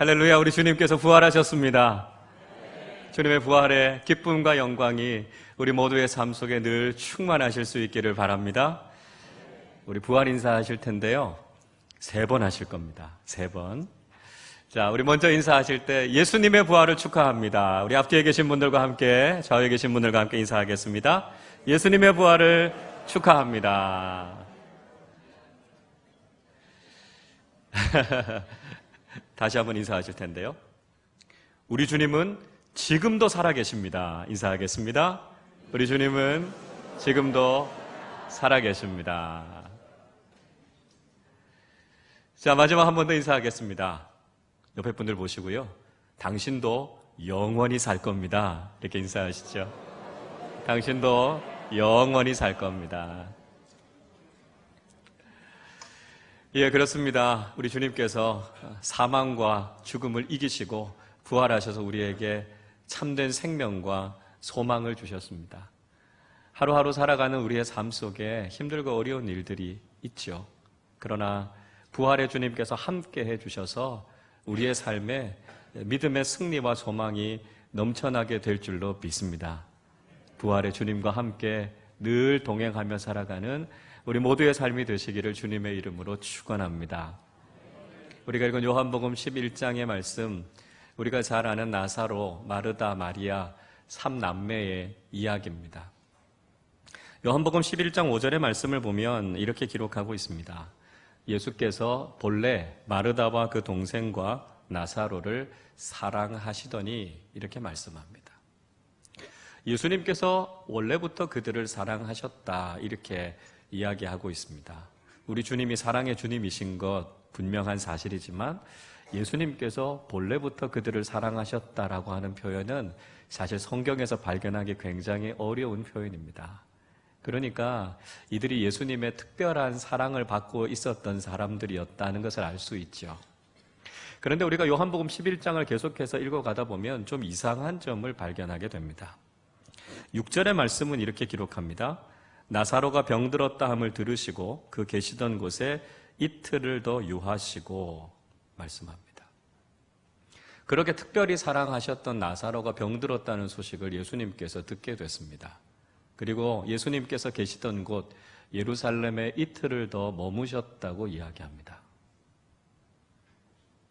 할렐루야, 우리 주님께서 부활하셨습니다. 주님의 부활의 기쁨과 영광이 우리 모두의 삶 속에 늘 충만하실 수 있기를 바랍니다. 우리 부활 인사하실 텐데요. 세 번 하실 겁니다. 세 번. 자, 우리 먼저 인사하실 때 예수님의 부활을 축하합니다. 우리 앞뒤에 계신 분들과 함께, 좌우에 계신 분들과 함께 인사하겠습니다. 예수님의 부활을 축하합니다. 다시 한번 인사하실 텐데요. 우리 주님은 지금도 살아계십니다. 인사하겠습니다. 우리 주님은 지금도 살아계십니다. 자, 마지막 한 번 더 인사하겠습니다. 옆에 분들 보시고요. 당신도 영원히 살 겁니다. 이렇게 인사하시죠. 당신도 영원히 살 겁니다. 예, 그렇습니다. 우리 주님께서 사망과 죽음을 이기시고 부활하셔서 우리에게 참된 생명과 소망을 주셨습니다. 하루하루 살아가는 우리의 삶 속에 힘들고 어려운 일들이 있죠. 그러나 부활의 주님께서 함께 해 주셔서 우리의 삶에 믿음의 승리와 소망이 넘쳐나게 될 줄로 믿습니다. 부활의 주님과 함께 늘 동행하며 살아가는 우리 모두의 삶이 되시기를 주님의 이름으로 축원합니다. 우리가 읽은 요한복음 11장의 말씀, 우리가 잘 아는 나사로, 마르다, 마리아 삼남매의 이야기입니다. 요한복음 11장 5절의 말씀을 보면 이렇게 기록하고 있습니다. 예수께서 본래 마르다와 그 동생과 나사로를 사랑하시더니 이렇게 말씀합니다. 예수님께서 원래부터 그들을 사랑하셨다 이렇게 이야기하고 있습니다. 우리 주님이 사랑의 주님이신 것 분명한 사실이지만 예수님께서 본래부터 그들을 사랑하셨다라고 하는 표현은 사실 성경에서 발견하기 굉장히 어려운 표현입니다. 그러니까 이들이 예수님의 특별한 사랑을 받고 있었던 사람들이었다는 것을 알 수 있죠. 그런데 우리가 요한복음 11장을 계속해서 읽어가다 보면 좀 이상한 점을 발견하게 됩니다. 6절의 말씀은 이렇게 기록합니다. 나사로가 병들었다 함을 들으시고 그 계시던 곳에 이틀을 더 유하시고 말씀합니다. 그렇게 특별히 사랑하셨던 나사로가 병들었다는 소식을 예수님께서 듣게 됐습니다. 그리고 예수님께서 계시던 곳 예루살렘에 이틀을 더 머무셨다고 이야기합니다.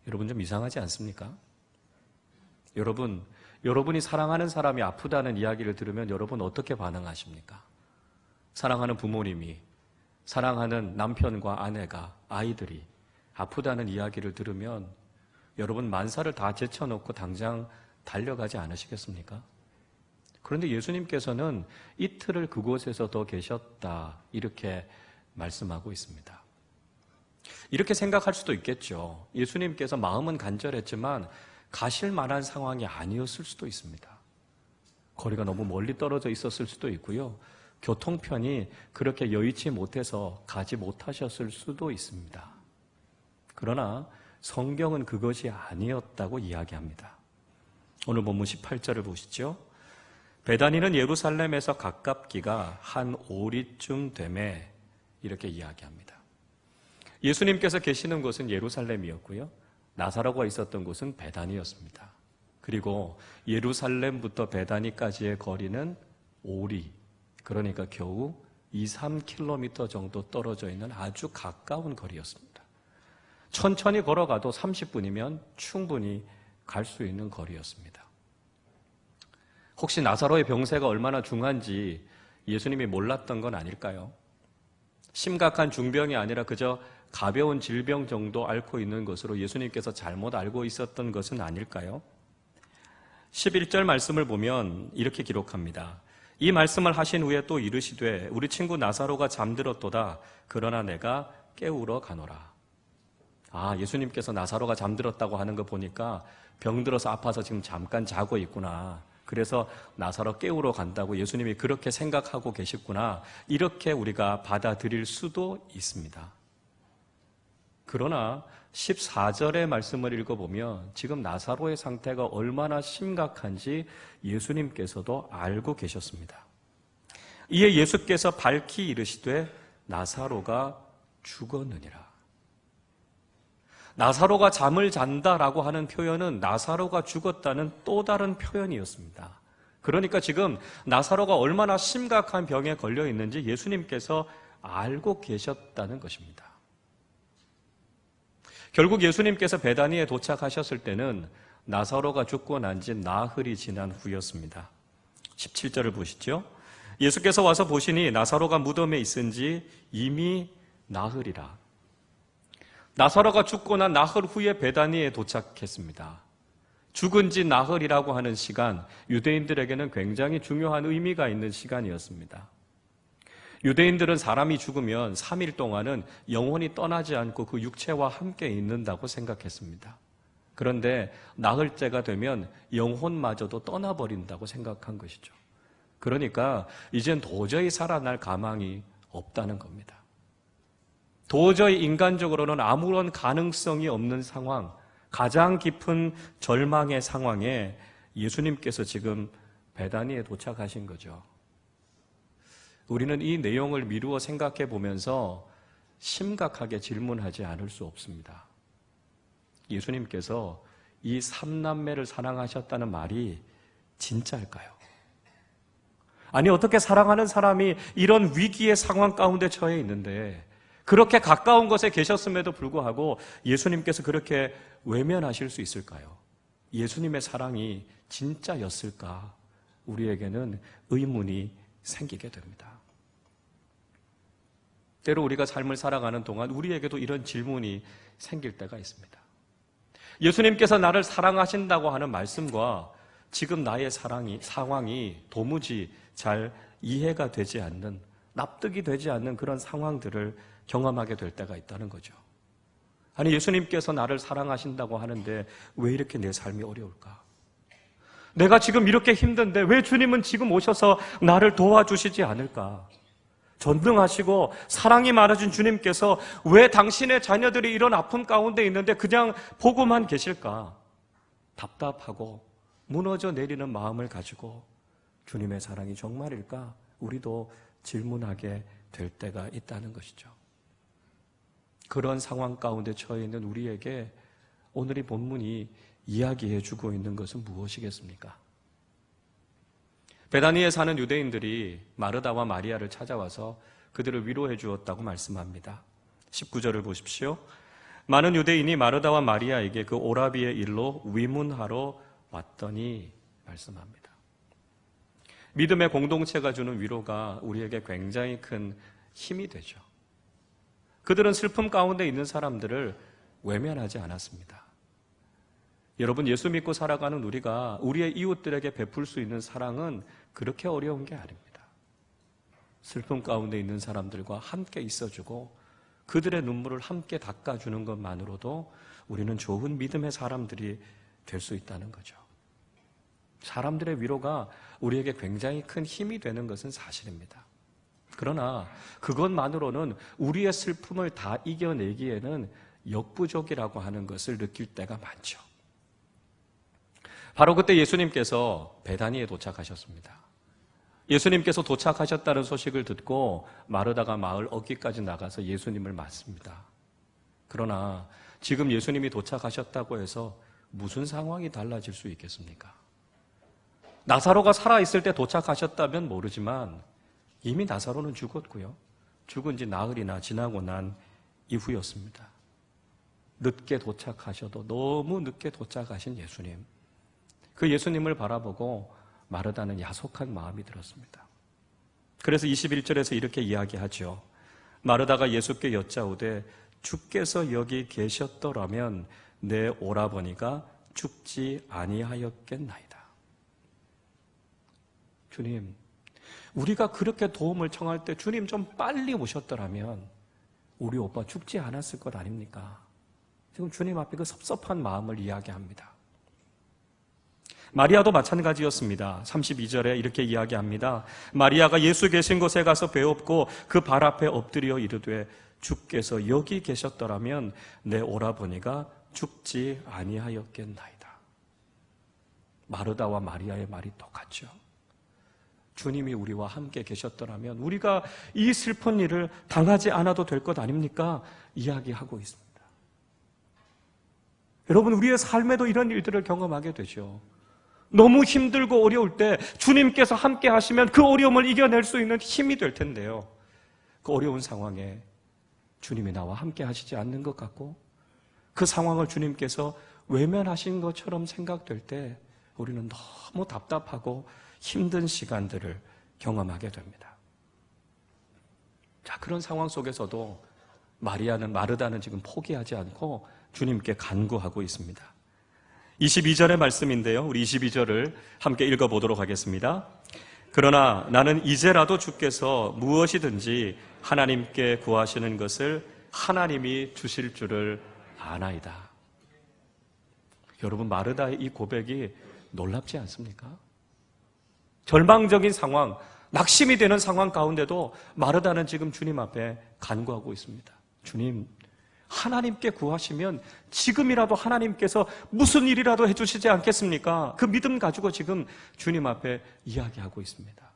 여러분 좀 이상하지 않습니까? 여러분, 여러분이 사랑하는 사람이 아프다는 이야기를 들으면 여러분 어떻게 반응하십니까? 사랑하는 부모님이, 사랑하는 남편과 아내가, 아이들이 아프다는 이야기를 들으면 여러분 만사를 다 제쳐놓고 당장 달려가지 않으시겠습니까? 그런데 예수님께서는 이틀을 그곳에서 더 계셨다. 이렇게 말씀하고 있습니다. 이렇게 생각할 수도 있겠죠. 예수님께서 마음은 간절했지만 가실 만한 상황이 아니었을 수도 있습니다. 거리가 너무 멀리 떨어져 있었을 수도 있고요. 교통편이 그렇게 여의치 못해서 가지 못하셨을 수도 있습니다. 그러나 성경은 그것이 아니었다고 이야기합니다. 오늘 본문 18절을 보시죠. 베다니는 예루살렘에서 가깝기가 한 오리쯤 됨에 이렇게 이야기합니다. 예수님께서 계시는 곳은 예루살렘이었고요. 나사로가 있었던 곳은 베단이었습니다. 그리고 예루살렘부터 베다니까지의 거리는 오리, 그러니까 겨우 2, 3km 정도 떨어져 있는 아주 가까운 거리였습니다. 천천히 걸어가도 30분이면 충분히 갈 수 있는 거리였습니다. 혹시 나사로의 병세가 얼마나 중한지 예수님이 몰랐던 건 아닐까요? 심각한 중병이 아니라 그저 가벼운 질병 정도 앓고 있는 것으로 예수님께서 잘못 알고 있었던 것은 아닐까요? 11절 말씀을 보면 이렇게 기록합니다. 이 말씀을 하신 후에 또 이르시되 우리 친구 나사로가 잠들었도다 그러나 내가 깨우러 가노라. 아, 예수님께서 나사로가 잠들었다고 하는 거 보니까 병들어서 아파서 지금 잠깐 자고 있구나. 그래서 나사로 깨우러 간다고 예수님이 그렇게 생각하고 계셨구나. 이렇게 우리가 받아들일 수도 있습니다. 그러나 14절의 말씀을 읽어보면 지금 나사로의 상태가 얼마나 심각한지 예수님께서도 알고 계셨습니다. 이에 예수께서 밝히 이르시되 나사로가 죽었느니라. 나사로가 잠을 잔다라고 하는 표현은 나사로가 죽었다는 또 다른 표현이었습니다. 그러니까 지금 나사로가 얼마나 심각한 병에 걸려 있는지 예수님께서 알고 계셨다는 것입니다. 결국 예수님께서 베다니에 도착하셨을 때는 나사로가 죽고 난 지 나흘이 지난 후였습니다. 17절을 보시죠. 예수께서 와서 보시니 나사로가 무덤에 있은 지 이미 나흘이라. 나사로가 죽고 난 나흘 후에 베다니에 도착했습니다. 죽은 지 나흘이라고 하는 시간, 유대인들에게는 굉장히 중요한 의미가 있는 시간이었습니다. 유대인들은 사람이 죽으면 3일 동안은 영혼이 떠나지 않고 그 육체와 함께 있는다고 생각했습니다. 그런데 나흘째가 되면 영혼마저도 떠나버린다고 생각한 것이죠. 그러니까 이젠 도저히 살아날 가망이 없다는 겁니다. 도저히 인간적으로는 아무런 가능성이 없는 상황, 가장 깊은 절망의 상황에 예수님께서 지금 베다니에 도착하신 거죠. 우리는 이 내용을 미루어 생각해 보면서 심각하게 질문하지 않을 수 없습니다. 예수님께서 이 삼남매를 사랑하셨다는 말이 진짜일까요? 아니, 어떻게 사랑하는 사람이 이런 위기의 상황 가운데 처해 있는데, 그렇게 가까운 곳에 계셨음에도 불구하고 예수님께서 그렇게 외면하실 수 있을까요? 예수님의 사랑이 진짜였을까? 우리에게는 의문이 생기게 됩니다. 때로 우리가 삶을 살아가는 동안 우리에게도 이런 질문이 생길 때가 있습니다. 예수님께서 나를 사랑하신다고 하는 말씀과 지금 나의 사랑이, 상황이 도무지 잘 이해가 되지 않는, 납득이 되지 않는 그런 상황들을 경험하게 될 때가 있다는 거죠. 아니, 예수님께서 나를 사랑하신다고 하는데 왜 이렇게 내 삶이 어려울까? 내가 지금 이렇게 힘든데 왜 주님은 지금 오셔서 나를 도와주시지 않을까? 전능하시고 사랑이 많으신 주님께서 왜 당신의 자녀들이 이런 아픔 가운데 있는데 그냥 보고만 계실까? 답답하고 무너져 내리는 마음을 가지고 주님의 사랑이 정말일까? 우리도 질문하게 될 때가 있다는 것이죠. 그런 상황 가운데 처해 있는 우리에게 오늘의 본문이 이야기해 주고 있는 것은 무엇이겠습니까? 베다니에 사는 유대인들이 마르다와 마리아를 찾아와서 그들을 위로해 주었다고 말씀합니다. 19절을 보십시오. 많은 유대인이 마르다와 마리아에게 그 오라비의 일로 위문하러 왔더니 말씀합니다. 믿음의 공동체가 주는 위로가 우리에게 굉장히 큰 힘이 되죠. 그들은 슬픔 가운데 있는 사람들을 외면하지 않았습니다. 여러분, 예수 믿고 살아가는 우리가 우리의 이웃들에게 베풀 수 있는 사랑은 그렇게 어려운 게 아닙니다. 슬픔 가운데 있는 사람들과 함께 있어주고 그들의 눈물을 함께 닦아주는 것만으로도 우리는 좋은 믿음의 사람들이 될 수 있다는 거죠. 사람들의 위로가 우리에게 굉장히 큰 힘이 되는 것은 사실입니다. 그러나 그것만으로는 우리의 슬픔을 다 이겨내기에는 역부족이라고 하는 것을 느낄 때가 많죠. 바로 그때 예수님께서 베다니에 도착하셨습니다. 예수님께서 도착하셨다는 소식을 듣고 마르다가 마을 어귀까지 나가서 예수님을 맞습니다. 그러나 지금 예수님이 도착하셨다고 해서 무슨 상황이 달라질 수 있겠습니까? 나사로가 살아있을 때 도착하셨다면 모르지만 이미 나사로는 죽었고요. 죽은 지 나흘이나 지나고 난 이후였습니다. 늦게 도착하셔도 너무 늦게 도착하신 예수님. 그 예수님을 바라보고 마르다는 야속한 마음이 들었습니다. 그래서 21절에서 이렇게 이야기하죠. 마르다가 예수께 여짜오되 주께서 여기 계셨더라면 내 오라버니가 죽지 아니하였겠나이다. 주님, 우리가 그렇게 도움을 청할 때 주님 좀 빨리 오셨더라면 우리 오빠 죽지 않았을 것 아닙니까? 지금 주님 앞에 그 섭섭한 마음을 이야기합니다. 마리아도 마찬가지였습니다. 32절에 이렇게 이야기합니다. 마리아가 예수 계신 곳에 가서 배웠고 그 발 앞에 엎드려 이르되 주께서 여기 계셨더라면 내 오라버니가 죽지 아니하였겠나이다. 마르다와 마리아의 말이 똑같죠. 주님이 우리와 함께 계셨더라면 우리가 이 슬픈 일을 당하지 않아도 될 것 아닙니까? 이야기하고 있습니다. 여러분, 우리의 삶에도 이런 일들을 경험하게 되죠. 너무 힘들고 어려울 때 주님께서 함께 하시면 그 어려움을 이겨낼 수 있는 힘이 될 텐데요. 그 어려운 상황에 주님이 나와 함께 하시지 않는 것 같고 그 상황을 주님께서 외면하신 것처럼 생각될 때 우리는 너무 답답하고 힘든 시간들을 경험하게 됩니다. 자, 그런 상황 속에서도 마리아는 마르다는 지금 포기하지 않고 주님께 간구하고 있습니다. 22절의 말씀인데요. 우리 22절을 함께 읽어보도록 하겠습니다. 그러나 나는 이제라도 주께서 무엇이든지 하나님께 구하시는 것을 하나님이 주실 줄을 아나이다. 여러분, 마르다의 이 고백이 놀랍지 않습니까? 절망적인 상황, 낙심이 되는 상황 가운데도 마르다는 지금 주님 앞에 간구하고 있습니다. 주님, 하나님께 구하시면 지금이라도 하나님께서 무슨 일이라도 해주시지 않겠습니까? 그 믿음 가지고 지금 주님 앞에 이야기하고 있습니다.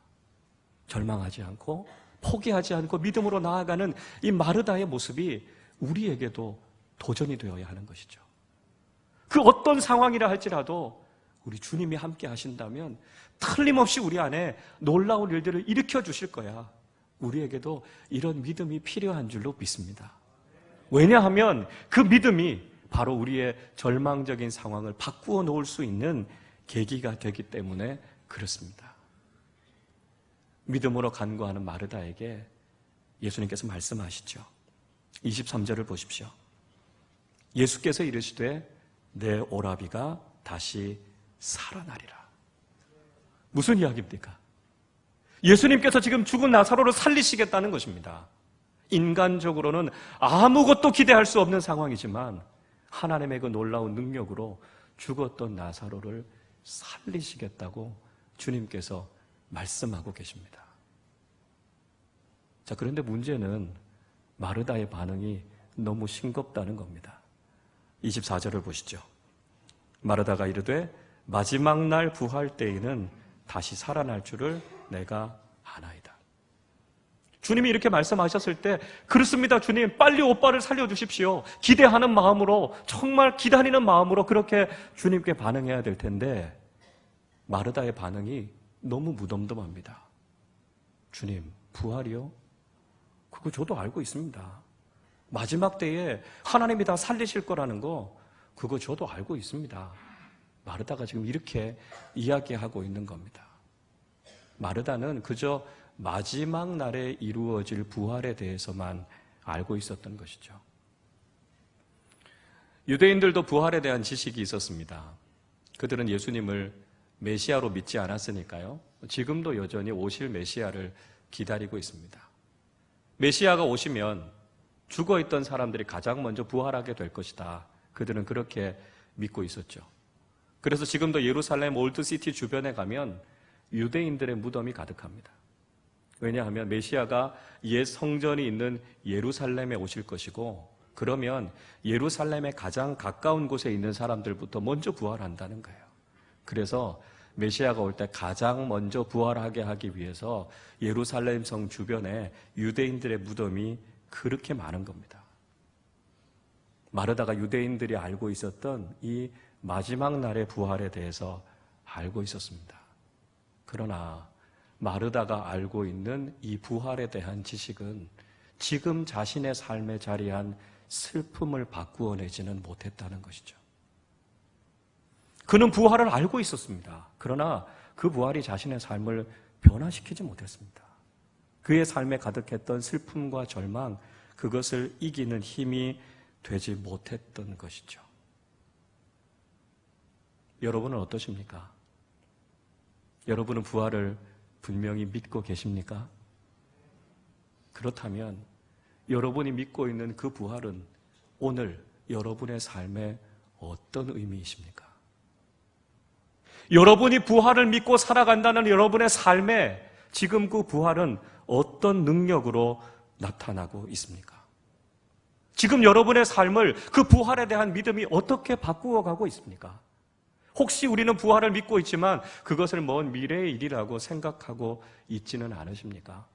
절망하지 않고 포기하지 않고 믿음으로 나아가는 이 마르다의 모습이 우리에게도 도전이 되어야 하는 것이죠. 그 어떤 상황이라 할지라도 우리 주님이 함께 하신다면 틀림없이 우리 안에 놀라운 일들을 일으켜 주실 거야. 우리에게도 이런 믿음이 필요한 줄로 믿습니다. 왜냐하면 그 믿음이 바로 우리의 절망적인 상황을 바꾸어 놓을 수 있는 계기가 되기 때문에 그렇습니다. 믿음으로 간구하는 마르다에게 예수님께서 말씀하시죠. 23절을 보십시오. 예수께서 이르시되 내 오라비가 다시 살아나리라. 무슨 이야기입니까? 예수님께서 지금 죽은 나사로를 살리시겠다는 것입니다. 인간적으로는 아무것도 기대할 수 없는 상황이지만 하나님의 그 놀라운 능력으로 죽었던 나사로를 살리시겠다고 주님께서 말씀하고 계십니다. 자, 그런데 문제는 마르다의 반응이 너무 싱겁다는 겁니다. 24절을 보시죠. 마르다가 이르되 마지막 날 부활 때에는 다시 살아날 줄을 내가. 주님이 이렇게 말씀하셨을 때 그렇습니다 주님. 빨리 오빠를 살려주십시오. 기대하는 마음으로 정말 기다리는 마음으로 그렇게 주님께 반응해야 될 텐데 마르다의 반응이 너무 무덤덤합니다. 주님 부활이요? 그거 저도 알고 있습니다. 마지막 때에 하나님이 다 살리실 거라는 거 그거 저도 알고 있습니다. 마르다가 지금 이렇게 이야기하고 있는 겁니다. 마르다는 그저 마지막 날에 이루어질 부활에 대해서만 알고 있었던 것이죠. 유대인들도 부활에 대한 지식이 있었습니다. 그들은 예수님을 메시아로 믿지 않았으니까요. 지금도 여전히 오실 메시아를 기다리고 있습니다. 메시아가 오시면 죽어 있던 사람들이 가장 먼저 부활하게 될 것이다. 그들은 그렇게 믿고 있었죠. 그래서 지금도 예루살렘 올드시티 주변에 가면 유대인들의 무덤이 가득합니다. 왜냐하면 메시아가 옛 성전이 있는 예루살렘에 오실 것이고 그러면 예루살렘에 가장 가까운 곳에 있는 사람들부터 먼저 부활한다는 거예요. 그래서 메시아가 올 때 가장 먼저 부활하게 하기 위해서 예루살렘 성 주변에 유대인들의 무덤이 그렇게 많은 겁니다. 마르다가 유대인들이 알고 있었던 이 마지막 날의 부활에 대해서 알고 있었습니다. 그러나 마르다가 알고 있는 이 부활에 대한 지식은 지금 자신의 삶에 자리한 슬픔을 바꾸어 내지는 못했다는 것이죠. 그는 부활을 알고 있었습니다. 그러나 그 부활이 자신의 삶을 변화시키지 못했습니다. 그의 삶에 가득했던 슬픔과 절망, 그것을 이기는 힘이 되지 못했던 것이죠. 여러분은 어떠십니까? 여러분은 부활을 분명히 믿고 계십니까? 그렇다면 여러분이 믿고 있는 그 부활은 오늘 여러분의 삶에 어떤 의미이십니까? 여러분이 부활을 믿고 살아간다는 여러분의 삶에 지금 그 부활은 어떤 능력으로 나타나고 있습니까? 지금 여러분의 삶을 그 부활에 대한 믿음이 어떻게 바꾸어 가고 있습니까? 혹시 우리는 부활을 믿고 있지만 그것을 먼 미래의 일이라고 생각하고 있지는 않으십니까?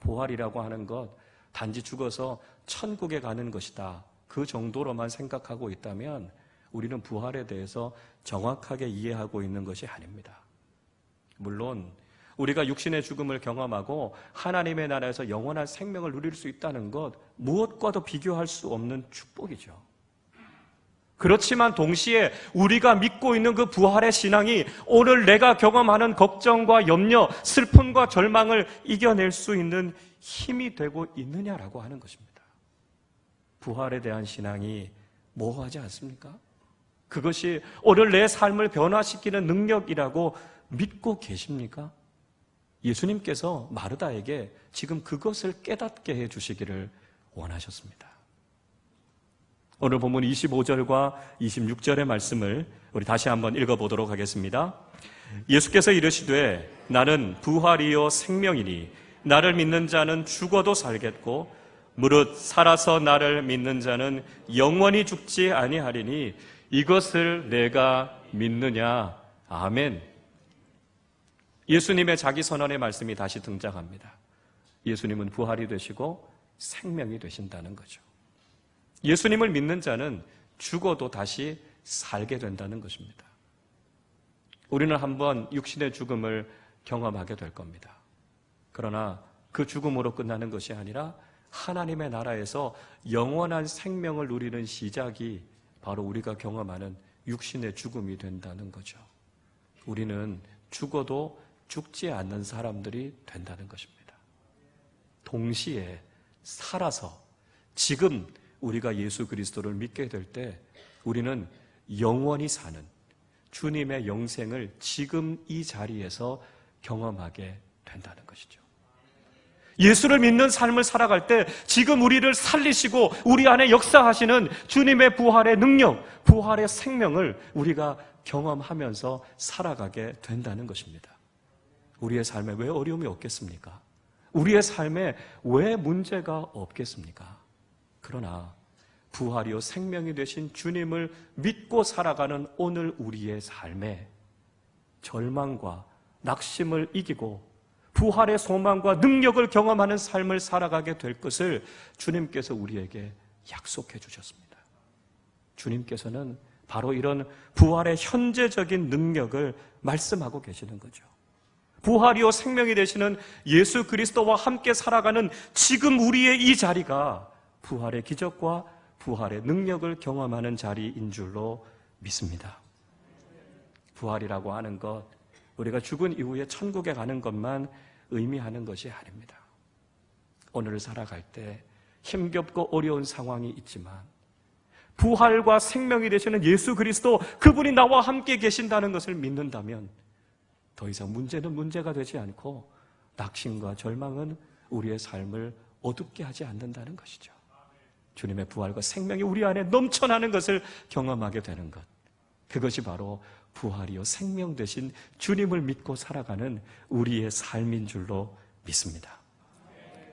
부활이라고 하는 것 단지 죽어서 천국에 가는 것이다. 그 정도로만 생각하고 있다면 우리는 부활에 대해서 정확하게 이해하고 있는 것이 아닙니다. 물론 우리가 육신의 죽음을 경험하고 하나님의 나라에서 영원한 생명을 누릴 수 있다는 것 무엇과도 비교할 수 없는 축복이죠. 그렇지만 동시에 우리가 믿고 있는 그 부활의 신앙이 오늘 내가 경험하는 걱정과 염려, 슬픔과 절망을 이겨낼 수 있는 힘이 되고 있느냐라고 하는 것입니다. 부활에 대한 신앙이 모호하지 않습니까? 그것이 오늘 내 삶을 변화시키는 능력이라고 믿고 계십니까? 예수님께서 마르다에게 지금 그것을 깨닫게 해 주시기를 원하셨습니다. 오늘 본문 25절과 26절의 말씀을 우리 다시 한번 읽어보도록 하겠습니다. 예수께서 이르시되 나는 부활이요 생명이니 나를 믿는 자는 죽어도 살겠고 무릇 살아서 나를 믿는 자는 영원히 죽지 아니하리니 이것을 내가 믿느냐 아멘. 예수님의 자기 선언의 말씀이 다시 등장합니다. 예수님은 부활이 되시고 생명이 되신다는 거죠. 예수님을 믿는 자는 죽어도 다시 살게 된다는 것입니다. 우리는 한번 육신의 죽음을 경험하게 될 겁니다. 그러나 그 죽음으로 끝나는 것이 아니라 하나님의 나라에서 영원한 생명을 누리는 시작이 바로 우리가 경험하는 육신의 죽음이 된다는 거죠. 우리는 죽어도 죽지 않는 사람들이 된다는 것입니다. 동시에 살아서 지금 우리가 예수 그리스도를 믿게 될 때 우리는 영원히 사는 주님의 영생을 지금 이 자리에서 경험하게 된다는 것이죠. 예수를 믿는 삶을 살아갈 때 지금 우리를 살리시고 우리 안에 역사하시는 주님의 부활의 능력, 부활의 생명을 우리가 경험하면서 살아가게 된다는 것입니다. 우리의 삶에 왜 어려움이 없겠습니까? 우리의 삶에 왜 문제가 없겠습니까? 그러나 부활이요 생명이 되신 주님을 믿고 살아가는 오늘 우리의 삶에 절망과 낙심을 이기고 부활의 소망과 능력을 경험하는 삶을 살아가게 될 것을 주님께서 우리에게 약속해 주셨습니다. 주님께서는 바로 이런 부활의 현재적인 능력을 말씀하고 계시는 거죠. 부활이요 생명이 되시는 예수 그리스도와 함께 살아가는 지금 우리의 이 자리가 부활의 기적과 부활의 능력을 경험하는 자리인 줄로 믿습니다. 부활이라고 하는 것, 우리가 죽은 이후에 천국에 가는 것만 의미하는 것이 아닙니다. 오늘을 살아갈 때 힘겹고 어려운 상황이 있지만 부활과 생명이 되시는 예수 그리스도 그분이 나와 함께 계신다는 것을 믿는다면 더 이상 문제는 문제가 되지 않고 낙심과 절망은 우리의 삶을 어둡게 하지 않는다는 것이죠. 주님의 부활과 생명이 우리 안에 넘쳐나는 것을 경험하게 되는 것. 그것이 바로 부활이요 생명 되신 주님을 믿고 살아가는 우리의 삶인 줄로 믿습니다.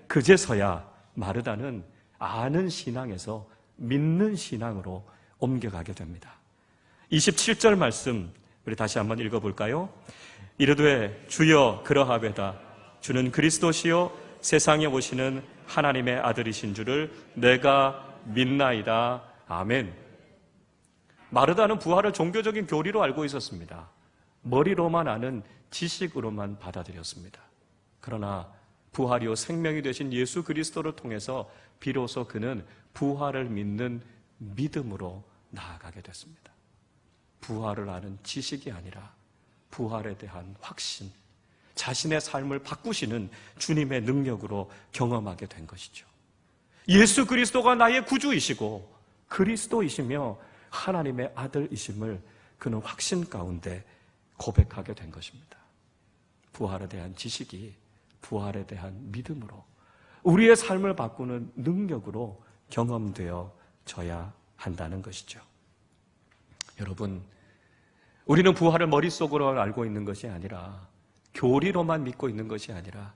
그제서야 마르다는 아는 신앙에서 믿는 신앙으로 옮겨가게 됩니다. 27절 말씀 우리 다시 한번 읽어볼까요? 이르되 주여 그러하베다 주는 그리스도시요 세상에 오시는 하나님의 아들이신 줄을 내가 믿나이다. 아멘. 마르다는 부활을 종교적인 교리로 알고 있었습니다. 머리로만 아는 지식으로만 받아들였습니다. 그러나 부활이요 생명이 되신 예수 그리스도를 통해서 비로소 그는 부활을 믿는 믿음으로 나아가게 됐습니다. 부활을 아는 지식이 아니라 부활에 대한 확신, 자신의 삶을 바꾸시는 주님의 능력으로 경험하게 된 것이죠. 예수 그리스도가 나의 구주이시고 그리스도이시며 하나님의 아들이심을 그는 확신 가운데 고백하게 된 것입니다. 부활에 대한 지식이 부활에 대한 믿음으로 우리의 삶을 바꾸는 능력으로 경험되어 져야 한다는 것이죠. 여러분, 우리는 부활을 머릿속으로 알고 있는 것이 아니라 교리로만 믿고 있는 것이 아니라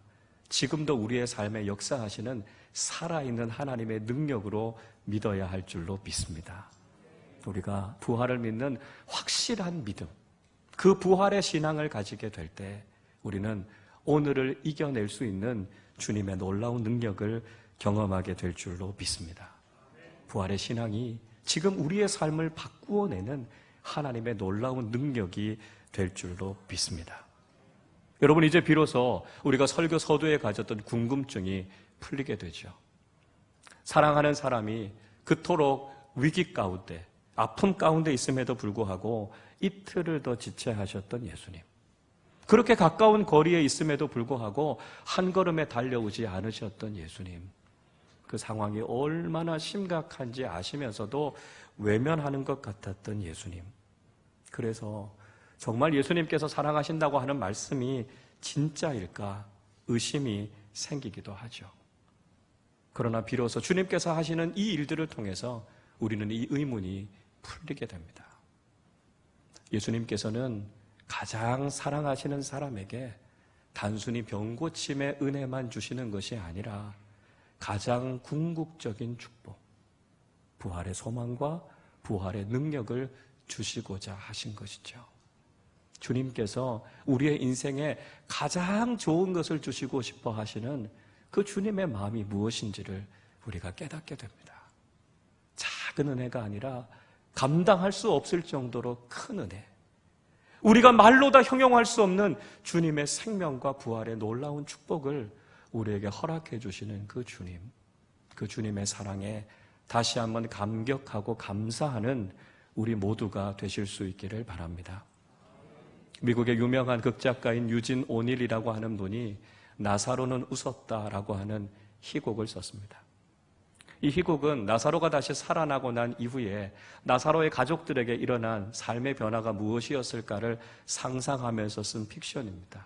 지금도 우리의 삶에 역사하시는 살아있는 하나님의 능력으로 믿어야 할 줄로 믿습니다. 우리가 부활을 믿는 확실한 믿음, 그 부활의 신앙을 가지게 될 때 우리는 오늘을 이겨낼 수 있는 주님의 놀라운 능력을 경험하게 될 줄로 믿습니다. 부활의 신앙이 지금 우리의 삶을 바꾸어내는 하나님의 놀라운 능력이 될 줄로 믿습니다. 여러분, 이제 비로소 우리가 설교 서두에 가졌던 궁금증이 풀리게 되죠. 사랑하는 사람이 그토록 위기 가운데, 아픔 가운데 있음에도 불구하고 이틀을 더 지체하셨던 예수님. 그렇게 가까운 거리에 있음에도 불구하고 한 걸음에 달려오지 않으셨던 예수님. 그 상황이 얼마나 심각한지 아시면서도 외면하는 것 같았던 예수님. 그래서 정말 예수님께서 사랑하신다고 하는 말씀이 진짜일까 의심이 생기기도 하죠. 그러나 비로소 주님께서 하시는 이 일들을 통해서 우리는 이 의문이 풀리게 됩니다. 예수님께서는 가장 사랑하시는 사람에게 단순히 병 고침의 은혜만 주시는 것이 아니라 가장 궁극적인 축복, 부활의 소망과 부활의 능력을 주시고자 하신 것이죠. 주님께서 우리의 인생에 가장 좋은 것을 주시고 싶어 하시는 그 주님의 마음이 무엇인지를 우리가 깨닫게 됩니다. 작은 은혜가 아니라 감당할 수 없을 정도로 큰 은혜. 우리가 말로 다 형용할 수 없는 주님의 생명과 부활의 놀라운 축복을 우리에게 허락해 주시는 그 주님, 그 주님의 사랑에 다시 한번 감격하고 감사하는 우리 모두가 되실 수 있기를 바랍니다. 미국의 유명한 극작가인 유진 오닐이라고 하는 분이 나사로는 웃었다라고 하는 희곡을 썼습니다. 이 희곡은 나사로가 다시 살아나고 난 이후에 나사로의 가족들에게 일어난 삶의 변화가 무엇이었을까를 상상하면서 쓴 픽션입니다.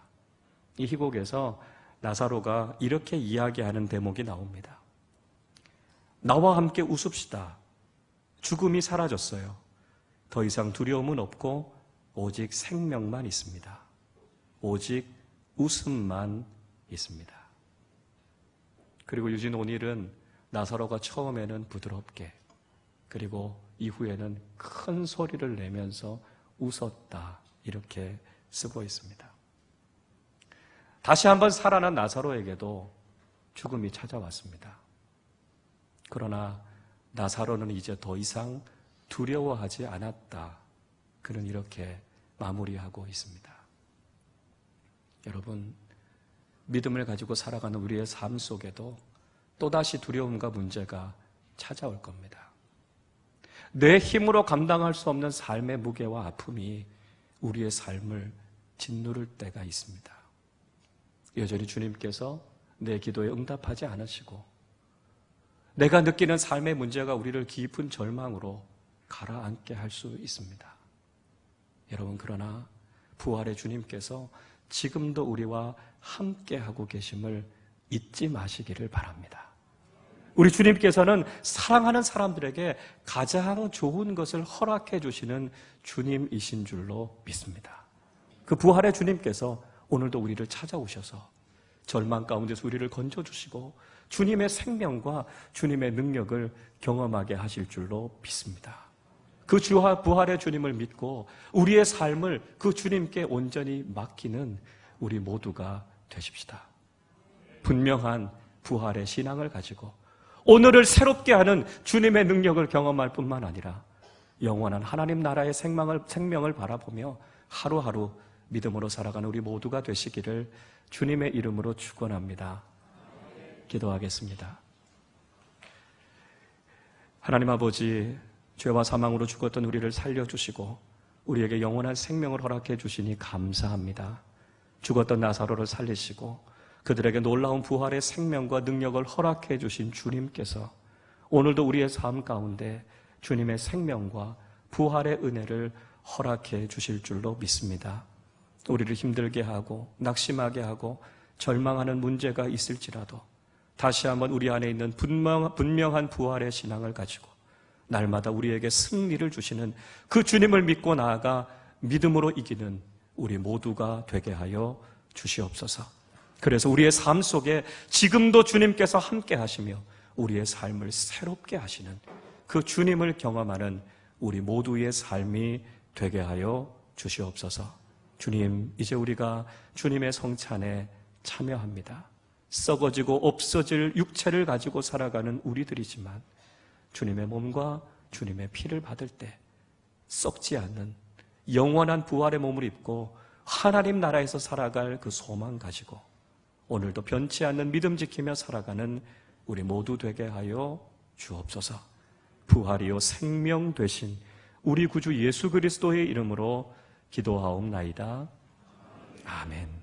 이 희곡에서 나사로가 이렇게 이야기하는 대목이 나옵니다. 나와 함께 웃읍시다. 죽음이 사라졌어요. 더 이상 두려움은 없고 오직 생명만 있습니다. 오직 웃음만 있습니다. 그리고 유진 오닐은 나사로가 처음에는 부드럽게 그리고 이후에는 큰 소리를 내면서 웃었다 이렇게 쓰고 있습니다. 다시 한번 살아난 나사로에게도 죽음이 찾아왔습니다. 그러나 나사로는 이제 더 이상 두려워하지 않았다. 그는 이렇게 마무리하고 있습니다. 여러분, 믿음을 가지고 살아가는 우리의 삶 속에도 또다시 두려움과 문제가 찾아올 겁니다. 내 힘으로 감당할 수 없는 삶의 무게와 아픔이 우리의 삶을 짓누를 때가 있습니다. 여전히 주님께서 내 기도에 응답하지 않으시고 내가 느끼는 삶의 문제가 우리를 깊은 절망으로 가라앉게 할 수 있습니다. 여러분, 그러나 부활의 주님께서 지금도 우리와 함께하고 계심을 잊지 마시기를 바랍니다. 우리 주님께서는 사랑하는 사람들에게 가장 좋은 것을 허락해 주시는 주님이신 줄로 믿습니다. 그 부활의 주님께서 오늘도 우리를 찾아오셔서 절망 가운데서 우리를 건져주시고 주님의 생명과 주님의 능력을 경험하게 하실 줄로 믿습니다. 그 주와 부활의 주님을 믿고 우리의 삶을 그 주님께 온전히 맡기는 우리 모두가 되십시다. 분명한 부활의 신앙을 가지고 오늘을 새롭게 하는 주님의 능력을 경험할 뿐만 아니라 영원한 하나님 나라의 생명을, 생명을 바라보며 하루하루 믿음으로 살아가는 우리 모두가 되시기를 주님의 이름으로 축원합니다. 기도하겠습니다. 하나님 아버지, 죄와 사망으로 죽었던 우리를 살려주시고 우리에게 영원한 생명을 허락해 주시니 감사합니다. 죽었던 나사로를 살리시고 그들에게 놀라운 부활의 생명과 능력을 허락해 주신 주님께서 오늘도 우리의 삶 가운데 주님의 생명과 부활의 은혜를 허락해 주실 줄로 믿습니다. 우리를 힘들게 하고 낙심하게 하고 절망하는 문제가 있을지라도 다시 한번 우리 안에 있는 분명, 분명한 부활의 신앙을 가지고 날마다 우리에게 승리를 주시는 그 주님을 믿고 나아가 믿음으로 이기는 우리 모두가 되게 하여 주시옵소서. 그래서 우리의 삶 속에 지금도 주님께서 함께 하시며 우리의 삶을 새롭게 하시는 그 주님을 경험하는 우리 모두의 삶이 되게 하여 주시옵소서. 주님, 이제 우리가 주님의 성찬에 참여합니다. 썩어지고 없어질 육체를 가지고 살아가는 우리들이지만 주님의 몸과 주님의 피를 받을 때 썩지 않는 영원한 부활의 몸을 입고 하나님 나라에서 살아갈 그 소망 가지고 오늘도 변치 않는 믿음 지키며 살아가는 우리 모두 되게 하여 주옵소서. 부활이요 생명 되신 우리 구주 예수 그리스도의 이름으로 기도하옵나이다. 아멘.